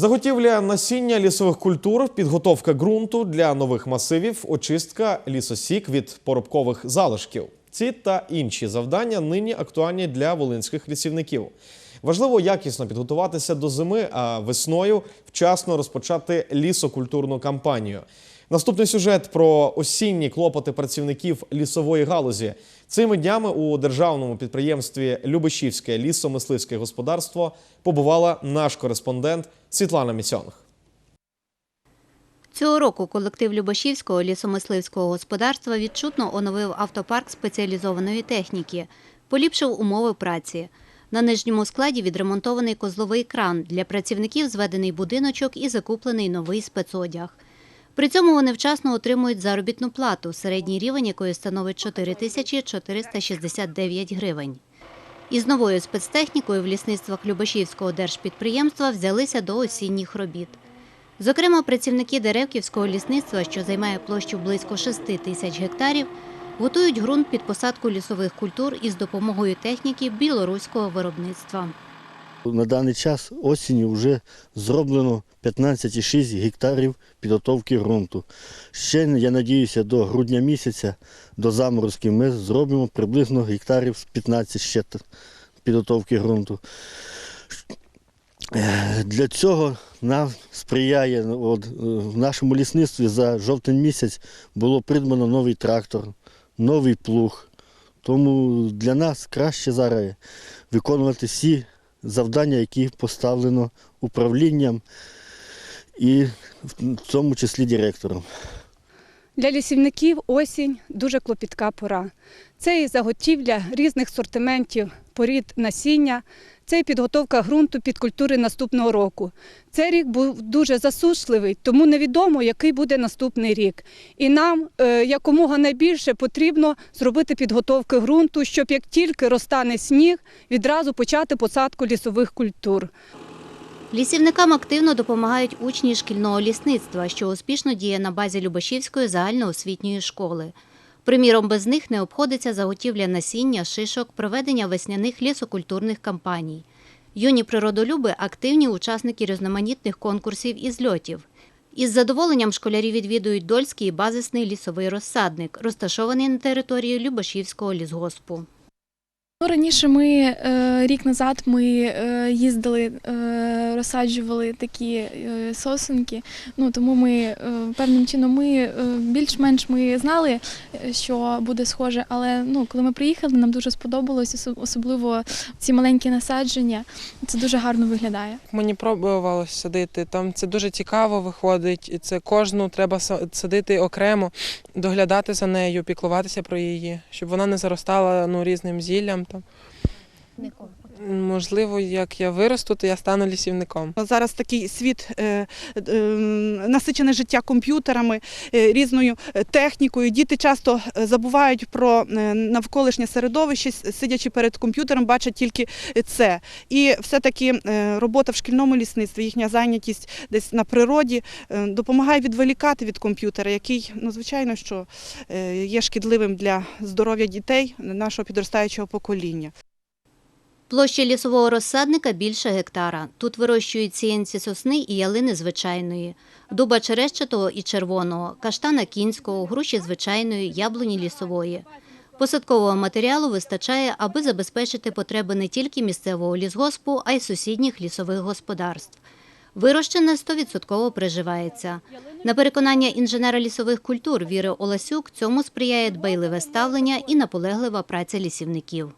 Заготівля насіння лісових культур, підготовка ґрунту для нових масивів, очистка лісосік від поробкових залишків. Ці та інші завдання нині актуальні для волинських лісівників. Важливо якісно підготуватися до зими, а весною вчасно розпочати лісокультурну кампанію. Наступний сюжет про осінні клопоти працівників лісової галузі. Цими днями у державному підприємстві Любешівське лісомисливське господарство побувала наш кореспондент Світлана Міцьонг. Цього року колектив Любашівського лісомисливського господарства відчутно оновив автопарк спеціалізованої техніки, поліпшив умови праці. На нижньому складі відремонтований козловий кран. Для працівників зведений будиночок і закуплений новий спецодяг. При цьому вони вчасно отримують заробітну плату, середній рівень якої становить 4 тисячі 469 гривень. Із новою спецтехнікою в лісництвах Любашівського держпідприємства взялися до осінніх робіт. Зокрема, працівники Деревківського лісництва, що займає площу близько 6 тисяч гектарів, готують ґрунт під посадку лісових культур із допомогою техніки білоруського виробництва. На даний час осінню вже зроблено 15,6 гектарів підготовки ґрунту. Ще, я надіюся, до грудня місяця, до заморозків, ми зробимо приблизно гектарів з 15 ще підготовки ґрунту. Е, Для цього нам сприяє от, е, в нашому лісництві за жовтень місяць було придбано новий трактор, новий плуг. Тому для нас краще зараз виконувати всі завдання, які поставлено управлінням і в тому числі директором. Для лісівників осінь дуже клопітка пора. Це і заготівля різних сортиментів порід насіння, це і підготовка ґрунту під культури наступного року. Цей рік був дуже засушливий, тому невідомо, який буде наступний рік. І нам е, якомога найбільше потрібно зробити підготовки ґрунту, щоб як тільки розтане сніг, відразу почати посадку лісових культур. Лісівникам активно допомагають учні шкільного лісництва, що успішно діє на базі Любашівської загальноосвітньої школи. Приміром, без них не обходиться заготівля насіння, шишок, проведення весняних лісокультурних кампаній. Юні природолюби активні учасники різноманітних конкурсів і зльотів. Із задоволенням школярі відвідують Дольський базисний лісовий розсадник, розташований на території Любашівського лісгоспу. Ну, Раніше ми е, рік назад ми е, їздили, е, розсаджували такі сосенки. Ну тому ми певним чином ми більш-менш ми знали, що буде схоже. Але ну, коли ми приїхали, нам дуже сподобалось, особливо ці маленькі насадження. Це дуже гарно виглядає. Мені пробувалося садити. Там це дуже цікаво виходить, і це кожну треба са- садити окремо, доглядати за нею, піклуватися про її, щоб вона не заростала ну, різним зіллям. Там. Можливо, як я виросту, то я стану лісівником. Зараз такий світ е, е, насичене життя комп'ютерами, е, різною технікою. Діти часто забувають про навколишнє середовище, сидячи перед комп'ютером, бачать тільки це. І все-таки робота в шкільному лісництві, їхня зайнятість десь на природі допомагає відволікати від комп'ютера, який, ну звичайно, що є шкідливим для здоров'я дітей нашого підростаючого покоління. Площа лісового розсадника більше гектара. Тут вирощують сіянці сосни і ялини звичайної, дуба черещатого і червоного, каштана кінського, груші звичайної, яблуні лісової. Посадкового матеріалу вистачає, аби забезпечити потреби не тільки місцевого лісгоспу, а й сусідніх лісових господарств. Вирощене 100% приживається. На переконання інженера лісових культур Віри Оласюк цьому сприяє дбайливе ставлення і наполеглива праця лісівників.